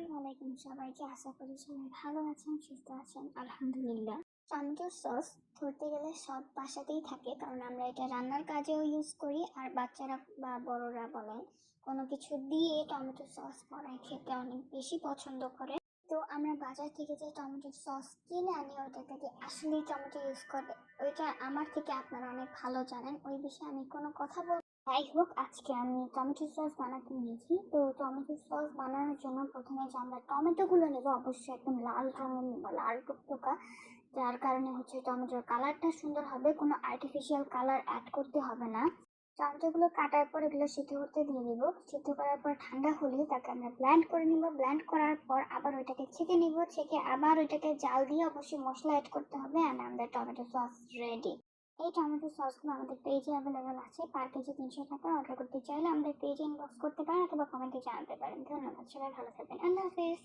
আসসালামু আলাইকুম সবাইকে। আশা করি সবাই ভালো আছেন, সুস্থ আছেন। আলহামদুলিল্লাহ। টমেটো সস ধরতে গেলে সব বাসাতেই থাকে, কারণ আমরা এটা রান্নার কাজেও ইউজ করি, আর বাচ্চারা বা বড়রা বলেন, কোনো কিছু দিয়ে টমেটো সস বানায়, খেতে অনেক বেশি পছন্দ করে। তো আমরা বাজার থেকে যে টমেটো সস কিনে আনি ওটা থেকে আসলেই টমেটো ইউজ করে ওইটা আমার থেকে আপনারা অনেক ভালো জানেন। ওই বিষয়ে আমি কোনো কথা বল যাই হোক আজকে আমি টমেটো সস বানাতে নিয়েছি। তো টমেটো সস বানানোর জন্য প্রথমে যে আমরা টমেটোগুলো নেব, অবশ্যই একদম লাল রঙের নেব লাল টুকটুকা। যার কারণে হচ্ছে টমেটোর কালারটা সুন্দর হবে, কোনো আর্টিফিশিয়াল কালার অ্যাড করতে হবে না। টমেটোগুলো কাটার পর এগুলো সিদ্ধ করতে দিয়ে দিব। সিদ্ধ করার পর ঠান্ডা হলে তাকে আমরা ব্ল্যান্ড করে নিব। ব্ল্যান্ড করার পর আবার ওইটাকে ছেঁকে নিব। ছেঁকে আবার ওইটাকে জাল দিয়ে অবশ্যই মশলা অ্যাড করতে হবে। অ্যান্ড আমাদের টমেটো সস রেডি এই টমেটো সসগুলো আমাদের পেজে অ্যাভেলেবেল আছে। পার কেজি তিনশো টাকা অর্ডার করতে চাইলে আমাদের পেজে ইনবক্স করতে পারেন অথবা কমেন্টে জানাতে পারেন। ধন্যবাদ, সবাই ভালো থাকবেন। আল্লাহ হাফিজ।